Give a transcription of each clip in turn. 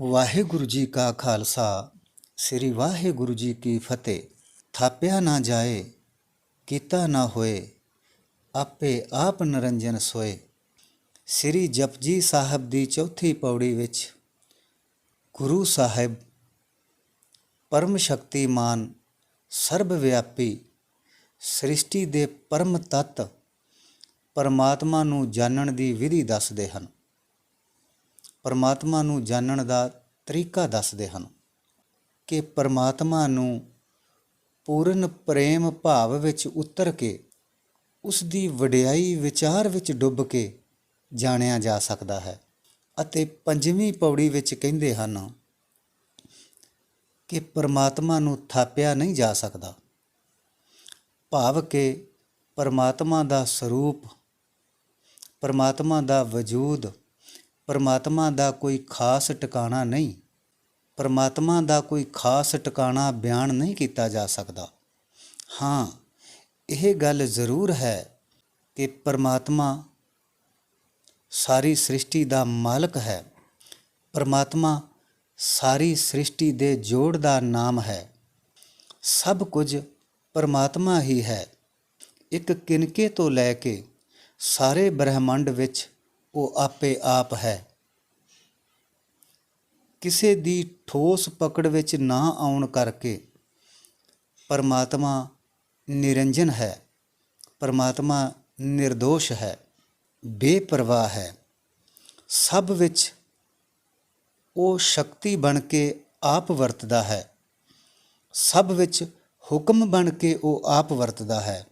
ਵਾਹਿਗੁਰੂ ਜੀ ਕਾ ਖਾਲਸਾ, ਸ੍ਰੀ ਵਾਹਿਗੁਰੂ ਜੀ ਕੀ ਫਤਿਹ। ਥਾਪਿਆ ਨਾ ਜਾਏ, ਕੀਤਾ ਨਾ ਹੋਏ, ਆਪੇ ਆਪ ਨਰੰਜਨ ਸੋਏ। ਸ੍ਰੀ ਜਪਜੀ ਸਾਹਿਬ ਦੀ ਚੌਥੀ ਪੌੜੀ ਵਿੱਚ ਗੁਰੂ ਸਾਹਿਬ ਪਰਮ ਸ਼ਕਤੀਮਾਨ ਸਰਬ ਵਿਆਪੀ ਸ੍ਰਿਸ਼ਟੀ ਦੇ ਪਰਮ ਤੱਤ ਪਰਮਾਤਮਾ ਨੂੰ ਜਾਣਨ ਦੀ ਵਿਧੀ ਦੱਸਦੇ ਹਨ। ਪਰਮਾਤਮਾ ਨੂੰ ਜਾਣਨ ਦਾ ਤਰੀਕਾ ਦੱਸਦੇ ਹਨ ਕਿ ਪਰਮਾਤਮਾ ਨੂੰ ਪੂਰਨ ਪ੍ਰੇਮ ਭਾਵ ਵਿੱਚ ਉਤਰ ਕੇ ਉਸ ਦੀ ਵਡਿਆਈ ਵਿਚਾਰ ਵਿੱਚ ਡੁੱਬ ਕੇ ਜਾਣਿਆ ਜਾ ਸਕਦਾ ਹੈ ਅਤੇ ਪੰਜਵੀਂ ਪੌੜੀ ਵਿੱਚ ਕਹਿੰਦੇ ਹਨ ਕਿ ਪਰਮਾਤਮਾ ਨੂੰ ਥਾਪਿਆ ਨਹੀਂ ਜਾ ਸਕਦਾ। ਭਾਵ ਕਿ ਪਰਮਾਤਮਾ ਦਾ ਸਰੂਪ, ਪਰਮਾਤਮਾ ਦਾ ਵਜੂਦ ਪਰਮਾਤਮਾ ਦਾ ਕੋਈ ਖਾਸ ਟਿਕਾਣਾ ਨਹੀਂ, ਪਰਮਾਤਮਾ ਦਾ ਕੋਈ ਖਾਸ ਟਿਕਾਣਾ ਬਿਆਨ ਨਹੀਂ ਕੀਤਾ ਜਾ ਸਕਦਾ। ਹਾਂ, ਇਹ ਗੱਲ ਜ਼ਰੂਰ ਹੈ ਕਿ ਪਰਮਾਤਮਾ ਸਾਰੀ ਸ੍ਰਿਸ਼ਟੀ ਦਾ ਮਾਲਕ ਹੈ। ਪਰਮਾਤਮਾ ਸਾਰੀ ਸ੍ਰਿਸ਼ਟੀ ਦੇ ਜੋੜ ਦਾ ਨਾਮ ਹੈ। ਸਭ ਕੁਝ ਪਰਮਾਤਮਾ ਹੀ ਹੈ। ਇੱਕ ਕਿਨਕੇ ਤੋਂ ਲੈ ਕੇ ਸਾਰੇ ਬ੍ਰਹਿਮੰਡ ਵਿੱਚ ਉਹ ਆਪੇ ਆਪ ਹੈ। ਕਿਸੇ ਦੀ ਠੋਸ ਪਕੜ ਵਿੱਚ ਨਾ ਆਉਣ ਕਰਕੇ ਪਰਮਾਤਮਾ ਨਿਰੰਜਨ ਹੈ, ਪਰਮਾਤਮਾ ਨਿਰਦੋਸ਼ ਹੈ, ਬੇਪਰਵਾਹ ਹੈ। ਸਭ ਵਿੱਚ ਉਹ ਸ਼ਕਤੀ ਬਣ ਕੇ ਆਪ ਵਰਤਦਾ ਹੈ। ਸਭ ਵਿੱਚ ਹੁਕਮ ਬਣ ਕੇ ਉਹ ਆਪ ਵਰਤਦਾ ਹੈ।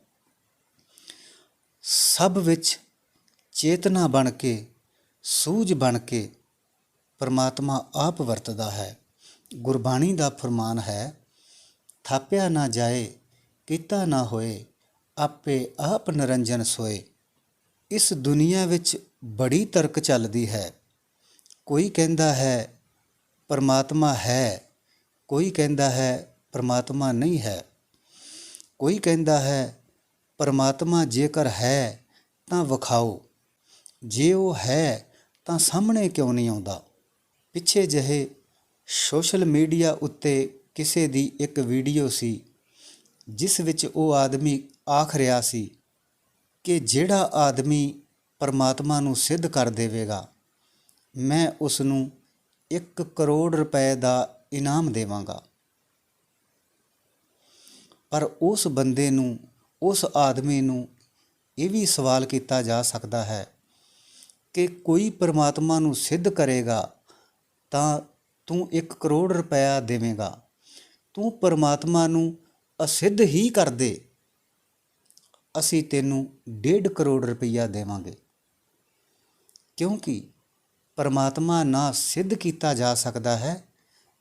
ਸਭ ਵਿੱਚ ਚੇਤਨਾ ਬਣ ਕੇ, ਸੂਝ ਬਣ ਕੇ ਪਰਮਾਤਮਾ ਆਪ ਵਰਤਦਾ ਹੈ। ਗੁਰਬਾਣੀ ਦਾ ਫਰਮਾਨ ਹੈ, ਥਾਪਿਆ ਨਾ ਜਾਏ, ਕੀਤਾ ਨਾ ਹੋਏ, ਆਪੇ ਆਪ ਨਰੰਜਨ ਸੋਏ। ਇਸ ਦੁਨੀਆ ਵਿੱਚ ਬੜੀ ਤਰਕ ਚੱਲਦੀ ਹੈ। ਕੋਈ ਕਹਿੰਦਾ ਹੈ, ਪਰਮਾਤਮਾ ਹੈ। ਕੋਈ ਕਹਿੰਦਾ ਹੈ, ਪਰਮਾਤਮਾ ਨਹੀਂ ਹੈ। ਕੋਈ ਕਹਿੰਦਾ ਹੈ, ਪਰਮਾਤਮਾ ਜੇਕਰ ਹੈ, ਤਾਂ ਵਿਖਾਓ। ਜੇ ਉਹ ਹੈ, ਤਾਂ ਸਾਹਮਣੇ ਕਿਉਂ ਨਹੀਂ ਆਉਂਦਾ? ਪਿੱਛੇ ਜਿਹੇ ਸੋਸ਼ਲ ਮੀਡੀਆ ਉੱਤੇ ਕਿਸੇ ਦੀ ਇੱਕ ਵੀਡੀਓ ਸੀ, ਜਿਸ ਵਿੱਚ ਉਹ ਆਦਮੀ ਆਖ ਰਿਹਾ ਸੀ ਕਿ ਜਿਹੜਾ ਆਦਮੀ ਪਰਮਾਤਮਾ ਨੂੰ ਸਿੱਧ ਕਰ ਦੇਵੇਗਾ, ਮੈਂ ਉਸ ਨੂੰ 1 ਕਰੋੜ ਰੁਪਏ ਦਾ ਇਨਾਮ ਦੇਵਾਂਗਾ। ਪਰ ਉਸ ਬੰਦੇ ਨੂੰ, ਉਸ ਆਦਮੀ ਨੂੰ ਇਹ ਵੀ ਸਵਾਲ ਕੀਤਾ ਜਾ ਸਕਦਾ ਹੈ ਕਿ ਕੋਈ ਪਰਮਾਤਮਾ ਨੂੰ ਸਿੱਧ ਕਰੇਗਾ ਤਾਂ ਤੂੰ 1 ਕਰੋੜ ਰੁਪਇਆ ਦੇਵੇਂਗਾ। ਤੂੰ ਪਰਮਾਤਮਾ ਨੂੰ ਅਸਿੱਧ ਹੀ ਕਰ ਦੇ। ਅਸੀਂ ਤੈਨੂੰ 1.5 ਕਰੋੜ ਰੁਪਇਆ ਦੇਵਾਂਗੇ। ਕਿਉਂਕਿ ਪਰਮਾਤਮਾ ਨਾ ਸਿੱਧ ਕੀਤਾ ਜਾ ਸਕਦਾ ਹੈ,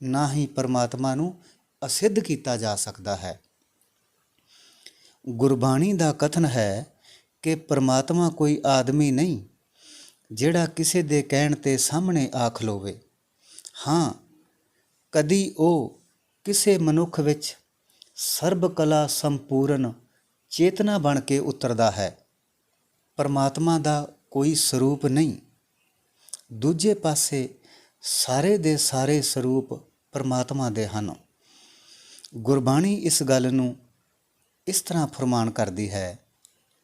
ਨਾ ਹੀ ਪਰਮਾਤਮਾ ਨੂੰ ਅਸਿੱਧ ਕੀਤਾ ਜਾ ਸਕਦਾ ਹੈ। ਗੁਰਬਾਣੀ ਦਾ ਕਥਨ ਹੈ ਕਿ ਪਰਮਾਤਮਾ ਕੋਈ ਆਦਮੀ ਨਹੀਂ ਜਿਹੜਾ ਕਿਸੇ ਦੇ ਕਹਿਣ ਤੇ ਸਾਹਮਣੇ ਆ ਖਲੋਵੇ ਹਾਂ, ਕਦੀ ਉਹ ਕਿਸੇ ਮਨੁੱਖ ਵਿੱਚ ਸਰਬ ਕਲਾ ਸੰਪੂਰਨ ਚੇਤਨਾ ਬਣ ਕੇ ਉਤਰਦਾ ਹੈ। ਪਰਮਾਤਮਾ ਦਾ ਕੋਈ ਸਰੂਪ ਨਹੀਂ। ਦੂਜੇ ਪਾਸੇ ਸਾਰੇ ਦੇ ਸਾਰੇ ਸਰੂਪ ਪਰਮਾਤਮਾ ਦੇ ਹਨ। ਗੁਰਬਾਣੀ ਇਸ ਗੱਲ ਨੂੰ ਇਸ ਤਰ੍ਹਾਂ ਫਰਮਾਨ ਕਰਦੀ ਹੈ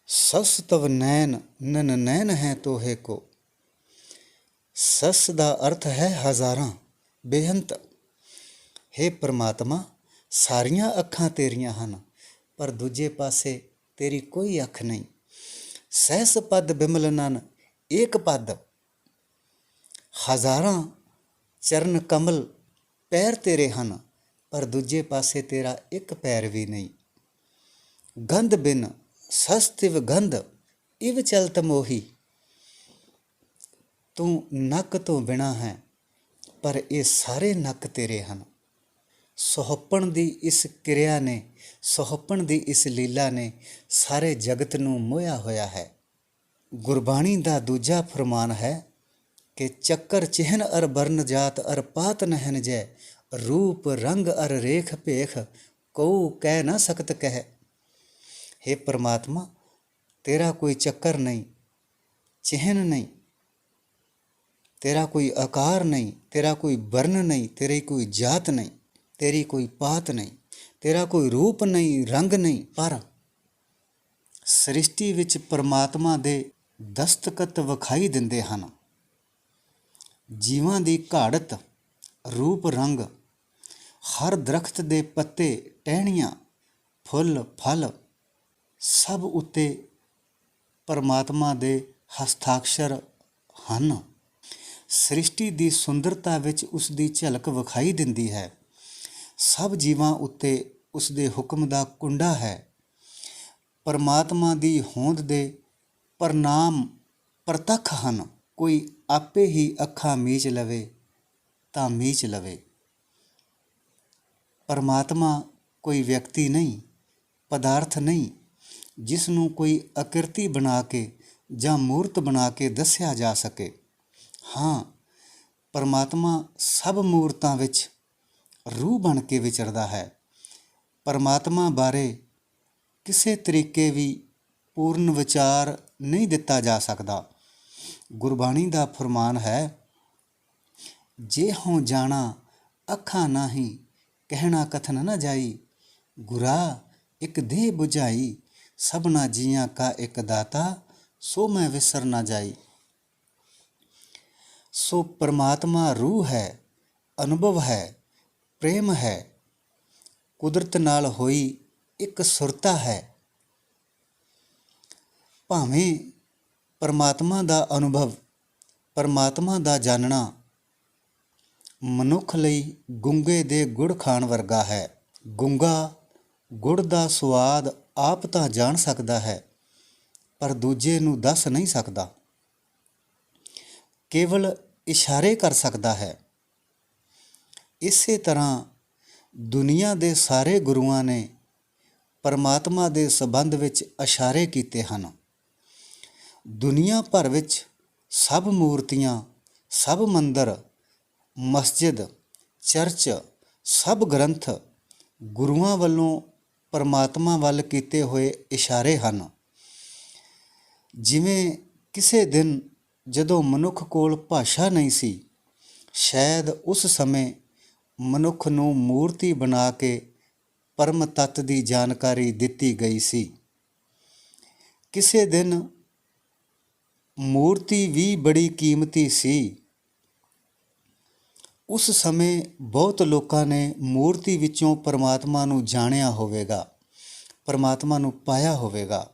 ਸਸ ਤਵ ਨਨ ਨੈਨ ਹੈ ਤੋਹੇ ਕੋ। ਸਸ ਦਾ ਅਰਥ ਹੈ ਹਜ਼ਾਰਾਂ। ਬੇਅੰਤ हे ਪ੍ਰਮਾਤਮਾ, ਸਾਰੀਆਂ ਅੱਖਾਂ ਤੇਰੀਆਂ ਹਨ, ਪਰ ਦੂਜੇ ਪਾਸੇ ਤੇਰੀ ਕੋਈ ਅੱਖ ਨਹੀਂ। ਸਹਿਸ ਪਦ ਬਿਮਲਨਨ ਏਕ ਪਦ। ਹਜ਼ਾਰਾਂ ਚਰਨ ਕਮਲ ਪੈਰ ਤੇਰੇ ਹਨ, ਪਰ ਦੂਜੇ ਪਾਸੇ ਤੇਰਾ ਇੱਕ ਪੈਰ ਵੀ ਨਹੀਂ। ਗੰਧ ਬਿਨ ਸਸਤਿਵ ਗੰਧ, ਇਵ ਚਲਤ ਮੋਹੀ। ਤੂੰ ਨੱਕ ਤੋਂ ਬਿਨਾ ਹੈ, ਪਰ ਇਹ ਸਾਰੇ ਨੱਕ ਤੇਰੇ ਹਨ। ਸੁਹੱਪਣ ਦੀ ਇਸ ਕਿਰਿਆ ਨੇ, ਸੁਹੱਪਣ ਦੀ ਇਸ ਲੀਲਾ ਨੇ ਸਾਰੇ ਜਗਤ ਨੂੰ ਮੋਹਿਆ ਹੋਇਆ ਹੈ। ਗੁਰਬਾਣੀ ਦਾ ਦੂਜਾ ਫਰਮਾਨ ਹੈ ਕਿ ਚੱਕਰ ਚਿਹਨ ਅਰ ਬਰਨ ਜਾਤ ਅਰ ਪਾਤ ਨਹਿਨ ਜੈ, ਰੂਪ ਰੰਗ ਅਰ ਰੇਖ ਭੇਖ ਕਉ ਕਹਿ ਨਾ ਸਕਤ ਕਹਿ। हे ਪ੍ਰਮਾਤਮਾ, ਤੇਰਾ ਕੋਈ ਚੱਕਰ ਨਹੀਂ, ਚਿਹਨ ਨਹੀਂ ਤੇਰਾ ਕੋਈ ਆਕਾਰ ਨਹੀਂ, ਤੇਰਾ ਕੋਈ ਵਰਨ ਨਹੀਂ, ਤੇਰੀ ਕੋਈ ਜਾਤ ਨਹੀਂ, ਤੇਰੀ ਕੋਈ ਪਾਤ ਨਹੀਂ, ਤੇਰਾ ਕੋਈ ਰੂਪ ਨਹੀਂ, ਰੰਗ ਨਹੀਂ, ਪਰ ਸ੍ਰਿਸ਼ਟੀ ਵਿੱਚ ਪਰਮਾਤਮਾ ਦੇ ਦਸਤਖਤ ਵਿਖਾਈ ਦਿੰਦੇ ਹਨ। ਜੀਵਾਂ ਦੀ ਘਾੜਤ, ਰੂਪ ਰੰਗ, ਹਰ ਦਰਖਤ ਦੇ ਪੱਤੇ, ਟਹਿਣੀਆਂ, ਫੁੱਲ, ਫਲ, ਸਭ ਉੱਤੇ ਪਰਮਾਤਮਾ ਦੇ ਹਸਤਾਖਰ ਹਨ। ਸ੍ਰਿਸ਼ਟੀ ਦੀ ਸੁੰਦਰਤਾ ਵਿੱਚ ਉਸ ਦੀ ਝਲਕ ਵਿਖਾਈ ਦਿੰਦੀ ਹੈ। ਸਭ ਜੀਵਾਂ ਉੱਤੇ ਉਸ ਦੇ ਹੁਕਮ ਦਾ ਕੁੰਡਾ ਹੈ। ਪਰਮਾਤਮਾ ਦੀ ਹੋਂਦ ਦੇ ਪ੍ਰਨਾਮ ਪ੍ਰਤੱਖ ਹਨ। ਕੋਈ ਆਪੇ ਹੀ ਅੱਖਾਂ ਮੀਚ ਲਵੇ ਤਾਂ ਮੀਚ ਲਵੇ। ਪਰਮਾਤਮਾ ਕੋਈ ਵਿਅਕਤੀ ਨਹੀਂ, ਪਦਾਰਥ ਨਹੀਂ ਜਿਸ ਨੂੰ ਕੋਈ ਅਕਿਰਤੀ ਬਣਾ ਕੇ ਜਾਂ ਮੂਰਤ ਬਣਾ ਕੇ ਦੱਸਿਆ ਜਾ ਸਕੇ। ਹਾਂ, ਪਰਮਾਤਮਾ ਸਭ ਮੂਰਤਾਂ ਵਿੱਚ ਰੂਹ ਬਣ ਕੇ ਵਿਚਰਦਾ ਹੈ। ਪਰਮਾਤਮਾ ਬਾਰੇ ਕਿਸੇ ਤਰੀਕੇ ਵੀ ਪੂਰਨ ਵਿਚਾਰ ਨਹੀਂ ਦਿੱਤਾ ਜਾ ਸਕਦਾ। ਗੁਰਬਾਣੀ ਦਾ ਫਰਮਾਨ ਹੈ, ਜੇ ਹਉ ਜਾਣਾ, ਅੱਖਾਂ ਨਾਹੀ ਕਹਿਣਾ ਕਥਨ ਨਾ ਜਾਈ। ਗੁਰਾ, ਇੱਕ ਦੇਹ 부ਝਾਈ ਸਭਨਾ ਜੀਆਂ ਕਾ ਇੱਕ ਦਾਤਾ, ਸੋ ਮੈਂ ਵਿਸਰ ਨਾ ਜਾਈ। ਸੋ ਪਰਮਾਤਮਾ ਰੂਹ ਹੈ, ਅਨੁਭਵ ਹੈ, ਪ੍ਰੇਮ ਹੈ। ਕੁਦਰਤ ਨਾਲ ਹੋਈ ਇੱਕ ਸੁਰਤਾ ਹੈ। ਭਾਵੇਂ ਪਰਮਾਤਮਾ ਦਾ ਅਨੁਭਵ, ਪਰਮਾਤਮਾ ਦਾ ਜਾਣਨਾ ਮਨੁੱਖ ਲਈ ਗੁੰਗੇ ਦੇ ਗੁੜ ਖਾਣ ਵਰਗਾ ਹੈ। ਗੁੰਗਾ, ਗੁੜ ਦਾ ਸਵਾਦ ਆਪ ਤਾਂ ਜਾਣ ਸਕਦਾ ਹੈ, ਪਰ ਦੂਜੇ ਨੂੰ ਦੱਸ ਨਹੀਂ ਸਕਦਾ। ਕੇਵਲ ਇਸ਼ਾਰੇ ਕਰ ਸਕਦਾ ਹੈ। ਇਸੇ ਤਰ੍ਹਾਂ ਦੁਨੀਆ ਦੇ ਸਾਰੇ ਗੁਰੂਆਂ ਨੇ ਪਰਮਾਤਮਾ ਦੇ ਸਬੰਧ ਵਿੱਚ ਇਸ਼ਾਰੇ ਕੀਤੇ ਹਨ। ਦੁਨੀਆ ਭਰ ਵਿੱਚ ਸਭ ਮੂਰਤੀਆਂ, ਸਭ ਮੰਦਰ, ਮਸਜਿਦ, ਚਰਚ, ਸਭ ਗ੍ਰੰਥ ਗੁਰੂਆਂ ਵੱਲੋਂ ਪਰਮਾਤਮਾ ਵੱਲ ਕੀਤੇ ਹੋਏ ਇਸ਼ਾਰੇ ਹਨ। ਜਿਵੇਂ ਕਿਸੇ ਦਿਨ ਜਦੋਂ ਮਨੁੱਖ ਕੋਲ ਭਾਸ਼ਾ ਨਹੀਂ ਸੀ, ਸ਼ਾਇਦ ਉਸ ਸਮੇਂ ਮਨੁੱਖ ਨੂੰ ਮੂਰਤੀ ਬਣਾ ਕੇ ਪਰਮ ਤੱਤ ਦੀ ਜਾਣਕਾਰੀ ਦਿੱਤੀ ਗਈ ਸੀ। ਕਿਸੇ ਦਿਨ ਮੂਰਤੀ ਵੀ ਬੜੀ ਕੀਮਤੀ ਸੀ। ਉਸ ਸਮੇਂ ਬਹੁਤ ਲੋਕਾਂ ਨੇ ਮੂਰਤੀ ਵਿੱਚੋਂ ਪਰਮਾਤਮਾ ਨੂੰ ਜਾਣਿਆ ਹੋਵੇਗਾ, ਪਰਮਾਤਮਾ ਨੂੰ ਪਾਇਆ ਹੋਵੇਗਾ।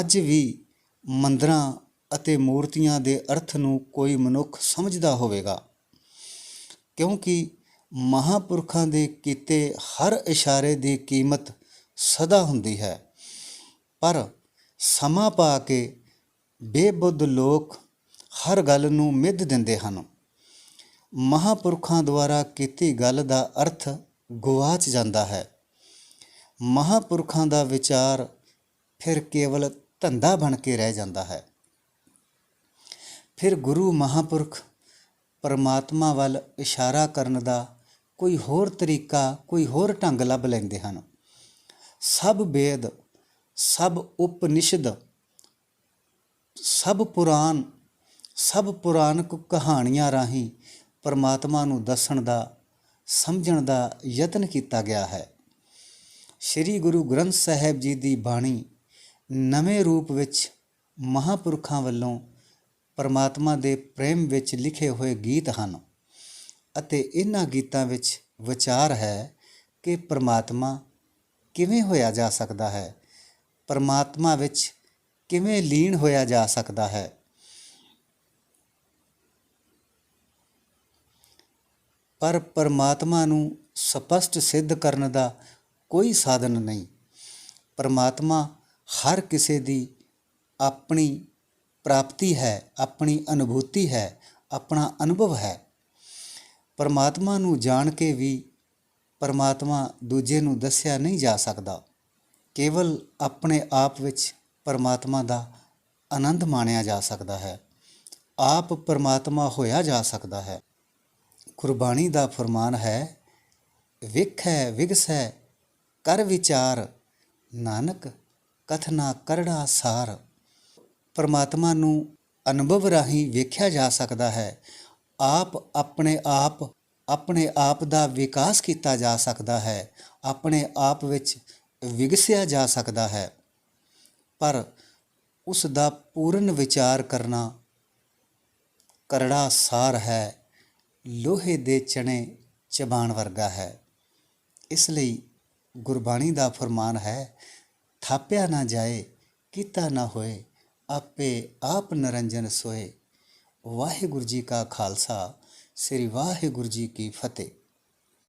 ਅੱਜ ਵੀ ਮੰਦਰਾਂ ਅਤੇ ਮੂਰਤੀਆਂ ਦੇ ਅਰਥ ਨੂੰ ਕੋਈ ਮਨੁੱਖ ਸਮਝਦਾ ਹੋਵੇਗਾ। ਕਿਉਂਕਿ ਮਹਾਪੁਰਖਾਂ ਦੇ ਕੀਤੇ ਹਰ ਇਸ਼ਾਰੇ ਦੀ ਕੀਮਤ ਸਦਾ ਹੁੰਦੀ ਹੈ। ਪਰ ਸਮਾਂ ਪਾ ਕੇ ਬੇਬੁੱਧ ਲੋਕ ਹਰ ਗੱਲ ਨੂੰ ਮਿੱਧ ਦਿੰਦੇ ਹਨ। ਮਹਾਪੁਰਖਾਂ ਦੁਆਰਾ ਕੀਤੀ ਗੱਲ ਦਾ ਅਰਥ ਗਵਾਚ ਜਾਂਦਾ ਹੈ। ਮਹਾਪੁਰਖਾਂ ਦਾ ਵਿਚਾਰ ਫਿਰ ਕੇਵਲ ਧੰਦਾ ਬਣ ਕੇ ਰਹਿ ਜਾਂਦਾ ਹੈ। ਫਿਰ ਗੁਰੂ ਮਹਾਪੁਰਖ ਪਰਮਾਤਮਾ ਵੱਲ ਇਸ਼ਾਰਾ ਕਰਨ ਦਾ ਕੋਈ ਹੋਰ ਤਰੀਕਾ, ਕੋਈ ਹੋਰ ਢੰਗ ਲੱਭ ਲੈਂਦੇ ਹਨ। ਸਭ ਵੇਦ, ਸਭ ਉਪਨਿਸ਼ਦ, ਸਭ ਪੁਰਾਣ, ਸਭ ਪੁਰਾਣਕ ਕਹਾਣੀਆਂ ਰਾਹੀਂ ਪਰਮਾਤਮਾ ਨੂੰ ਦੱਸਣ ਦਾ, ਸਮਝਣ ਦਾ ਯਤਨ ਕੀਤਾ ਗਿਆ ਹੈ। ਸ੍ਰੀ ਗੁਰੂ ਗ੍ਰੰਥ ਸਾਹਿਬ ਜੀ ਦੀ ਬਾਣੀ ਨਵੇਂ ਰੂਪ ਵਿੱਚ ਮਹਾਪੁਰਖਾਂ ਵੱਲੋਂ ਪਰਮਾਤਮਾ ਦੇ ਪ੍ਰੇਮ ਵਿੱਚ ਲਿਖੇ ਹੋਏ ਗੀਤ ਹਨ ਅਤੇ ਇਹਨਾਂ ਗੀਤਾਂ ਵਿੱਚ ਵਿਚਾਰ ਹੈ ਕਿ ਪਰਮਾਤਮਾ ਕਿਵੇਂ ਹੋਇਆ ਜਾ ਸਕਦਾ ਹੈ, ਪਰਮਾਤਮਾ ਵਿੱਚ ਕਿਵੇਂ ਲੀਨ ਹੋਇਆ ਜਾ ਸਕਦਾ ਹੈ। ਪਰ ਪਰਮਾਤਮਾ ਨੂੰ ਸਪਸ਼ਟ ਸਿੱਧ ਕਰਨ ਦਾ ਕੋਈ ਸਾਧਨ ਨਹੀਂ। ਪਰਮਾਤਮਾ ਹਰ ਕਿਸੇ ਦੀ ਆਪਣੀ ਪ੍ਰਾਪਤੀ ਹੈ, ਆਪਣੀ ਅਨੁਭੂਤੀ ਹੈ, ਆਪਣਾ ਅਨੁਭਵ ਹੈ। ਪਰਮਾਤਮਾ ਨੂੰ ਜਾਣ ਕੇ ਵੀ ਪਰਮਾਤਮਾ ਦੂਜੇ ਨੂੰ ਦੱਸਿਆ ਨਹੀਂ ਜਾ ਸਕਦਾ। ਕੇਵਲ ਆਪਣੇ ਆਪ ਵਿੱਚ ਪਰਮਾਤਮਾ ਦਾ ਆਨੰਦ ਮਾਣਿਆ ਜਾ ਸਕਦਾ ਹੈ। ਆਪ ਪਰਮਾਤਮਾ ਹੋਇਆ ਜਾ ਸਕਦਾ ਹੈ। ਗੁਰਬਾਣੀ ਦਾ ਫਰਮਾਨ ਹੈ, ਵਿਖੈ, ਵਿਗਸੈ, ਕਰ ਵਿਚਾਰ, ਨਾਨਕ ਕਥਨਾ ਕਰੜਾ ਸਾਰ। ਪਰਮਾਤਮਾ ਨੂੰ ਅਨੁਭਵ ਰਾਹੀਂ ਵੇਖਿਆ ਜਾ ਸਕਦਾ ਹੈ। ਆਪ ਆਪਣੇ ਆਪ ਆਪਣੇ ਆਪ ਦਾ ਵਿਕਾਸ ਕੀਤਾ ਜਾ ਸਕਦਾ ਹੈ। ਆਪਣੇ ਆਪ ਵਿੱਚ ਵਿਗਸਿਆ ਜਾ ਸਕਦਾ ਹੈ। ਪਰ ਉਸ ਦਾ ਪੂਰਨ ਵਿਚਾਰ ਕਰਨਾ ਕਰੜਾ ਸਾਰ ਹੈ। ਲੋਹੇ ਦੇ ਚਣੇ ਚਬਾਣ ਵਰਗਾ ਹੈ। ਇਸ ਲਈ ਗੁਰਬਾਣੀ ਦਾ ਫਰਮਾਨ ਹੈ, ਥਾਪਿਆ ਨਾ ਜਾਏ, ਕੀਤਾ ਨਾ ਹੋਏ ਆਪੇ ਆਪ ਨਰੰਜਨ ਸੋਏ। ਵਾਹਿਗੁਰੂ ਜੀ ਕਾ ਖਾਲਸਾ ਸ੍ਰੀ ਵਾਹਿਗੁਰੂ ਜੀ ਕੀ ਫਤਿਹ।